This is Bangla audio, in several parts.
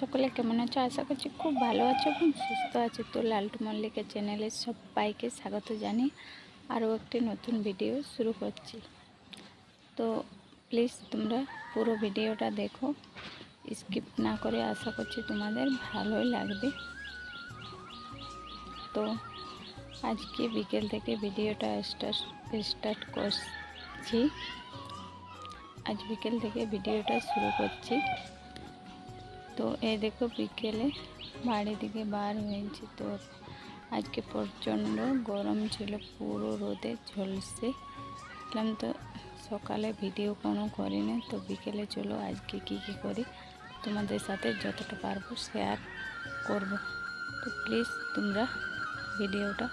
সকলে কেমন আছো? আশা করছি খুব ভালো আছো এবং সুস্থ আছো। তো লালটু মল্লিকের চ্যানেলে সবাইকে স্বাগত জানি আরও একটি নতুন ভিডিও শুরু করছি। তো প্লিজ তোমরা পুরো ভিডিওটা দেখো। স্কিপ না করে আশা করছি তোমাদের ভালোই লাগবে। তো আজকে বিকেল থেকে ভিডিওটা স্টার্ট স্টার্ট করছি। আজ বিকেল থেকে ভিডিওটা শুরু করছি। তো এ দেখো বিকেলে বাড়ি থেকে বার হয়েছি তো আজকে প্রচণ্ড গরম ছিল, পুরো রোদে ঝলসে। দেখলাম তো সকালে ভিডিও কোনো করিনি, তো বিকেলে চলো আজকে কি কি করি, তোমাদের সাথে যতটা পারব শেয়ার করব। তো প্লিজ তোমরা ভিডিওটা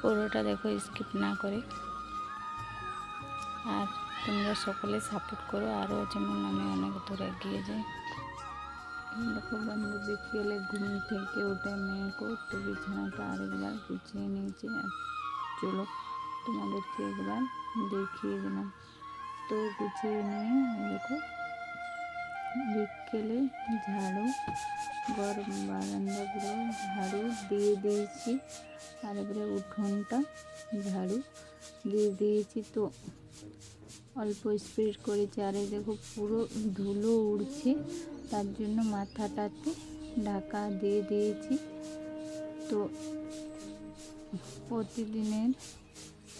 পুরোটা দেখো স্কিপ না করে। আর তোমরা সকলে সাপোর্ট করো, আরও যেমন আমি অনেক দূর এগিয়ে যাই। দেখো বন্ধু বিকেলে ঘুম থেকে উঠে মেয়েকে তো বিছানাটা আরেকবার গুছিয়ে নিয়েছি। চলো তোমাদেরকে একবার দেখিয়ে দিলাম। তো গুছিয়ে নিয়ে দেখো, বিকেলে ঝাড়ু, গরম বারান্দাগুলো ঝাড়ু দিয়ে দিয়েছি। আর এবারে উঠোনটা ঝাড়ু দিয়ে দিয়েছি। তো অল্প স্পিড করেছি আর এই দেখো পুরো ধুলো উড়ছে। তার জন্য মাথাটাতে ঢাকা দিয়ে দিয়েছি। তো প্রতিদিনের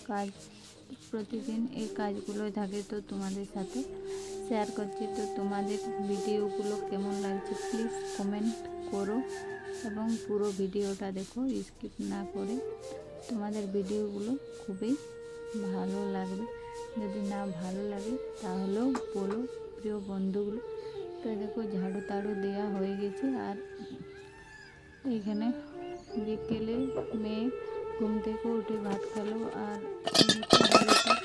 কাজ, প্রতিদিন এই কাজগুলোই থাকে তো তোমাদের সাথে শেয়ার করছি। তো তোমাদের ভিডিওগুলো কেমন লাগছে প্লিজ কমেন্ট করো এবং পুরো ভিডিওটা দেখো স্কিপ না করে তোমাদের ভিডিওগুলো খুবই ভালো লাগবে। যদি না ভালো লাগে, তাহলেও বলো প্রিয় বন্ধুগুলো। তো দেখো, ঝাড়ু তাড়ু দেওয়া হয়ে গেছে। আর এখানে বিকেলে মেয়ে ঘুম থেকে উঠে ভাত খেলো আর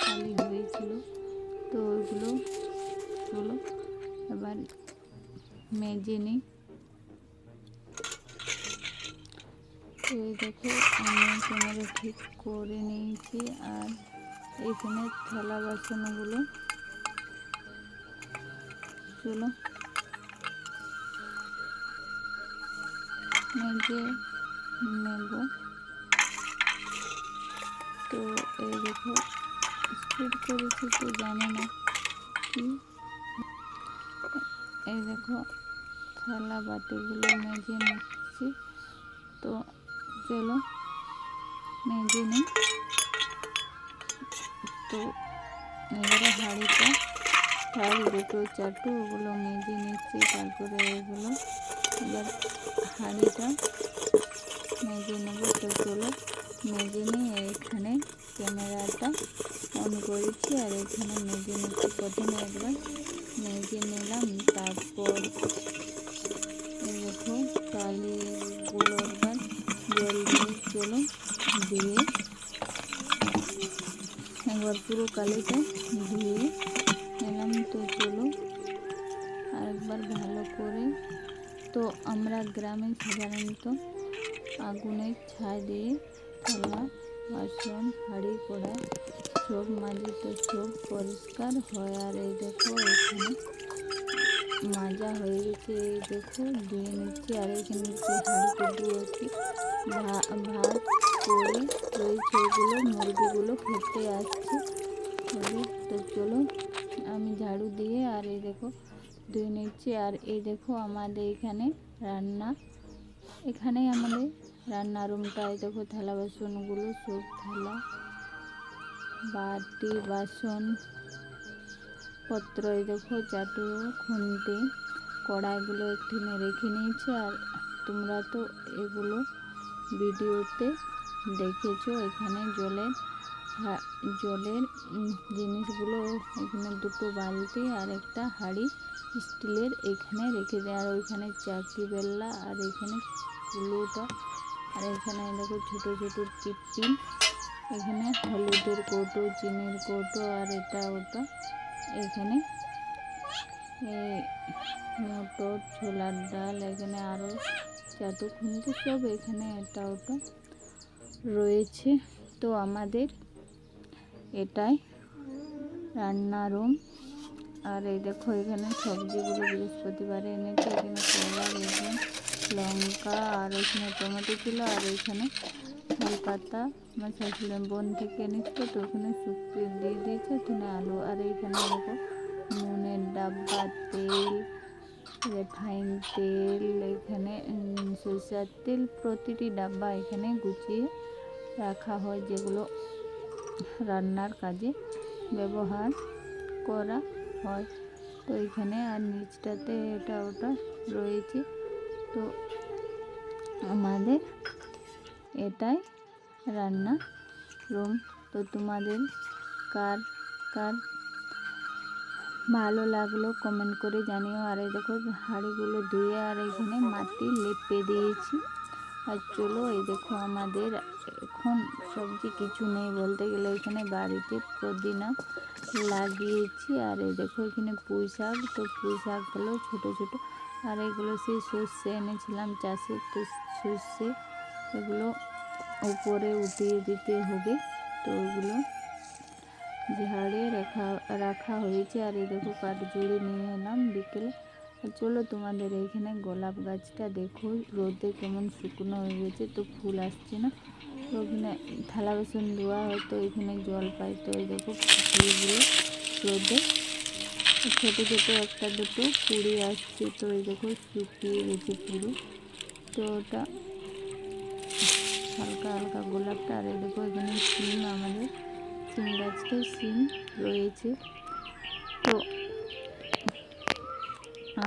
খালি হয়েছিল। তো ওইগুলো চলো এবার মেজে নিই দেখো, আমি ক্যামেরা ঠিক করে নিয়েছি। আর এখানে থালা বাসনগুলো। চলো। মেজে নেব। তো এই দেখো স্পিড করেছি তো জানি না কি। এই দেখো, থালা বাটিগুলো মেজে নিচ্ছি। তো চলো, মেজে নিই। তো এবারে হাঁড়িটা থাল দুটো চারটে ওগুলো মেজে নিচ্ছি, তারপরে এগুলো এবার হাঁড়িটা মেজে নেব। চলো মেজে নিয়ে এখানে ক্যামেরাটা অন করেছি আর এখানে মেজে নিচ্ছি। প্রথমে একবার মেজে নিলাম, তারপর দেখো টালিগুলো একবার জল দিয়ে চলো, দিয়ে একবার পুরো কালিটা ধুয়ে নিলাম তো চলো আরেকবার ভালো করে তো আমরা গ্রামে সাধারণত আগুনের ছাই দিয়ে থালা বাসন হাঁড়ি কড়াই সব মাঝে তো সব পরিষ্কার হয় আর এই দেখো এখানে মাজা হয়ে গেছে এই দেখো ধুয়ে নিচ্ছি আর এখানে যে হাঁড়িতে দিয়েছি ভাত ওগুলো মুরগিগুলো খেতে আসছে। তো চলো, আমি ঝাড়ু দিয়ে, আর এই দেখো, ধুয়ে নিচ্ছি। আর এই দেখো আমাদের এখানে রান্না। এখানেই আমাদের রান্না রুমটায় দেখো থালা বাসনগুলো সব থালা। বাটি, বাসন পত্র, এই দেখো চাটু, খুন্তি, কড়াইগুলো একটিনে রেখে নিয়েছি। আর তোমরা তো এগুলো ভিডিওতে দেখেছ? এখানে জলের জলের জিনিসগুলো এখানে দুটো বালতি আর একটা হাড়ি স্টিলের এখানে রেখে দেয়। আর ওইখানে চাকি বেল্লা আর এখানে কুলোটা। আর এখানে দেখো ছোটো ছোটো টিফিন এখানে হলুদের কৌটো চিনির কৌটো আর এটা ওটা। এখানে মটর, ছোলার ডাল, এখানে আরও চাটু খুঁজতে সব এখানে এটা ওটা। রয়েছে। তো আমাদের এটাই রান্না রুম। আর এই দেখো, এখানে সবজিগুলো বৃহস্পতিবারে এনেছে। এখানে কলা বেগুন, লঙ্কা, আর এখানে টমেটো ছিল, আর এখানে কলকাতা আমার শাশুড়ি বোন থেকে এনেছিল, তো ওখানে শুক্তি দিয়ে দিয়েছে, এখানে আলু। আর এইখানে দেখো নুনের ডাব্বা, তেল রিফাইন তেল এখানে সরষের তেল প্রতিটি ডাব্বা এখানে গুছিয়ে রাখা হয়, যেগুলো রান্নার কাজে ব্যবহার করা হয়। তো এখানে আর নিচটাতে এটা ওটা রয়েছে। তো আমাদের এটাই রান্না রুম। তো তোমাদের কার কার ভালো লাগল কমেন্ট করে জানিও। আর এই দেখো, হাঁড়িগুলো ধুয়ে আর এখানে মাটি লেপে দিয়েছি। আর চলো, এই দেখো আমাদের এখন সবজি কিছু নেই বলতে গেলে। এখানে বাড়িতে পুদিনা লাগিয়েছি। আর এই দেখো, এখানে পুঁই শাক। তো পুঁই শাকগুলো ছোটো ছোটো। আর এগুলো সেই সর্ষে এনেছিলাম চাষের তো সর্ষে এগুলো উপরে উঠিয়ে দিতে হবে। তো ওগুলো ঝাড়ে রাখা রাখা হয়েছে। আর এই দেখো কাঠ জুড়ে নিয়ে এলাম বিকেলে। চলো তোমাদের এইখানে গোলাপ গাছটা দেখো। রোদে কেমন শুকনো হয়ে গেছে, তো ফুল আসছে না। তো ওখানে থালা বাসন ধোয়া হয়, তো এখানে জল পাই। তো এই দেখো ফুলগুলো রোদে। ছোটো ছোটো একটা, দুটো কুড়ি আসছে। তো এই দেখো শুকিয়ে গেছে পুরো। তো ওটা হালকা হালকা গোলাপটা। আর এই দেখো এখানে আমাদের সিম গাছটায় সিম রয়েছে। তো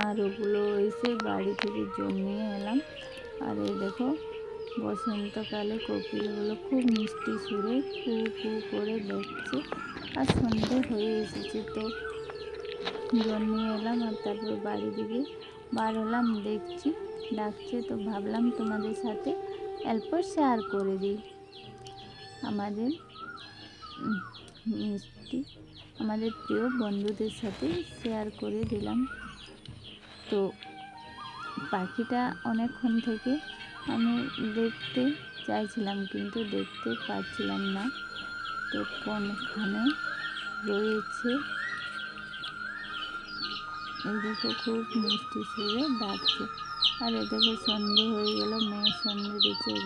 আর ওগুলো এসে বাড়ি থেকে জমিয়ে এলাম। আর এই দেখো, বসন্তকালে কোকিলগুলো খুব মিষ্টি সুরে কু কু করে দেখছে আর সন্ধে হয়ে এসেছে তো জন্মিয়ে এলাম আর তারপর বাড়ি দিকে বার হলাম, দেখছি, ডাকছে তো ভাবলাম তোমাদের সাথে অল্প শেয়ার করে দিই। আমাদের মিষ্টি আমাদের প্রিয় বন্ধুদের সাথে শেয়ার করে দিলাম। তো পাখিটা অনেকক্ষণ থেকে আমি দেখতে চাইছিলাম কিন্তু দেখতে পাচ্ছিলাম না। তো কোনখানে রয়েছে? এই দেখো খুব মিষ্টি সুরে ডাকছে। আর এ দেখো সন্ধে হয়ে গেল, মেয়ে সন্ধে দিচ্ছে এই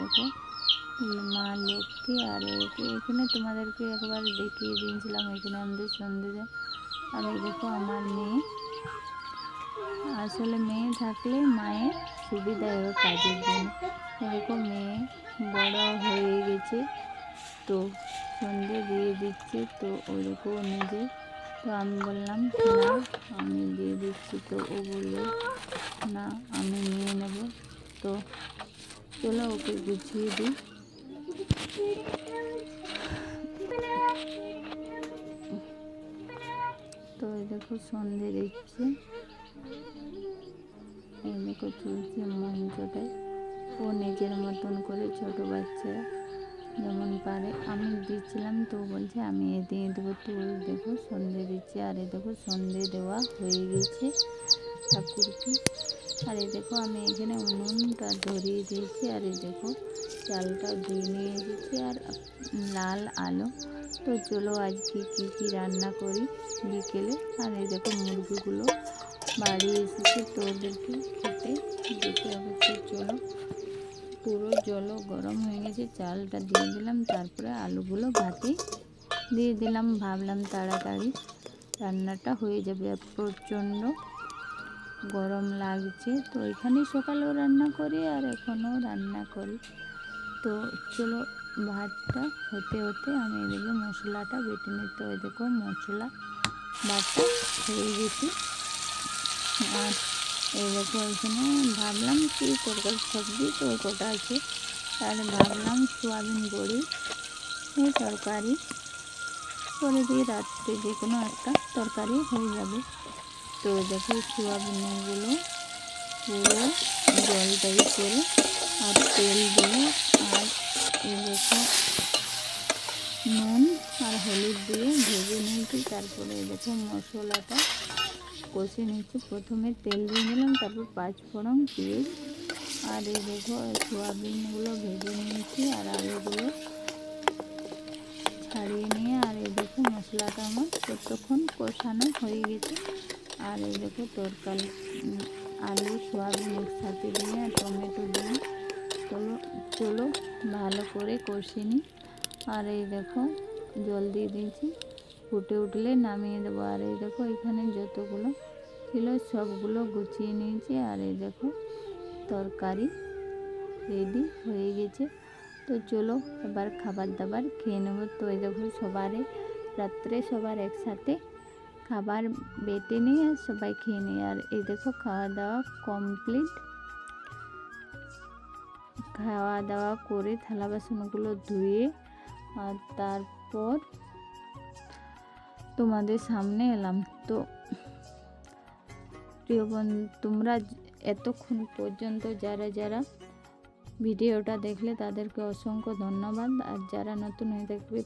মা লক্ষ্মী আর এখানে তোমাদেরকে একবার দেখিয়ে দিয়েছিলাম, এখানে আমাদের সন্ধে দেয় আর এই দেখো আমার মেয়ে। আসলে মেয়ে থাকলে মায়ের সুবিধা হয় কাজের জন্য। এরকম মেয়ে বড় হয়ে গেছে, তো সন্ধে দিয়ে দিচ্ছে, তো ওরকম নিজে তো আমি বললাম, না, আমি দিয়ে দিচ্ছি। তো ও বলল, না, আমি নিয়ে নেব। তো চলো ওকে গুছিয়ে দিই। তো এই দেখো সন্ধে দিচ্ছে। এই দেখো চলছে মঞ্চটায়। ও নিজের মতন করে ছোট বাচ্চারা যেমন পারে। আমি দিচ্ছিলাম, তো বলছে আমি এ দিয়ে দেবো তো দেখো সন্ধে দিচ্ছে, আর এ দেখো সন্ধে দেওয়া হয়ে গেছে ঠাকুরকে। আর এই দেখো আমি এখানে উনুনটা ধরিয়ে দিয়েছি, আর এই দেখো চালটা ধুয়ে নিয়ে এসেছি আর লাল আলো। তো চলো আজকে কী কী রান্না করি বিকেলে। আর এই দেখো মুরগিগুলো বাড়ি এসেছে, তো ওদেরকে খেতে দিতে হবে। তো চলো, পুরো জলও গরম হয়ে গেছে, চালটা দিয়ে দিলাম, তারপরে আলুগুলো ভাতে দিয়ে দিলাম। ভাবলাম তাড়াতাড়ি রান্নাটা হয়ে যাবে প্রচণ্ড গরম লাগছে। তো এখানেই সকালেও রান্না করি, আর এখনও রান্না করি। তো চলো ভাতটা হতে হতে আমি এদিকে মশলাটা বেটে নিতে হয় দেখো মশলা বাটা হয়ে গেছে। আর দেখো এখানে ভাবলাম কি তরকারি সবজি তো কটা আছে। তাহলে ভাবলাম সোয়াবিন বড়ি তরকারি। করে দিয়ে রাত্রে যে কোনো একটা তরকারি হয়ে যাবে। তো দেখো সোয়াবিনগুলো পুরো জল দেয় করে আর তেল দিয়ে আর দেখো নুন আর হলুদ দিয়ে ভেজে নিয়েছি। তারপরে দেখো মশলাটা কষে নিচ্ছি প্রথমে তেল দিয়ে নিলাম, তারপর পাঁচ ফোড়ন পেঁয়াজ আর এই দেখো সোয়াবিনগুলো ভেজে নিয়েছি আর আলুগুলো ছাড়িয়ে নিয়ে আর এই দেখো মশলাটা আমার ততক্ষণ কষানো হয়ে গেছে। আর এই দেখো তরকারি আলু, সোয়াবিন একসাথে দিয়ে টমেটো দিয়ে চলো চলো ভালো করে কষিয়ে নিই। আর এই দেখো, জল দিয়ে দিয়েছি। ফুটে উঠলে নামিয়ে দেবো। আর এই দেখো, এখানে যতগুলো ছিল সবগুলো গুছিয়ে নিয়েছি। আর এই দেখো, তরকারি রেডি হয়ে গেছে। তো চলো, এবার খাবার দাবার খেয়ে নেব। তো এই দেখো, সবারে, রাত্রে সবার একসাথে খাবার বেটে নিই আর সবাই খেয়ে নিই। আর এই দেখো খাওয়া দাওয়া কমপ্লিট খাওয়া দাওয়া করে থালা বাসনগুলো ধুয়ে, আর তারপর তোমাদের সামনে এলাম। তো প্রিয় তোমরা এতক্ষণ পর্যন্ত যারা যারা ভিডিওটা দেখলে তাদেরকে অসংখ্য ধন্যবাদ। আর যারা নতুন হয়ে থাকবে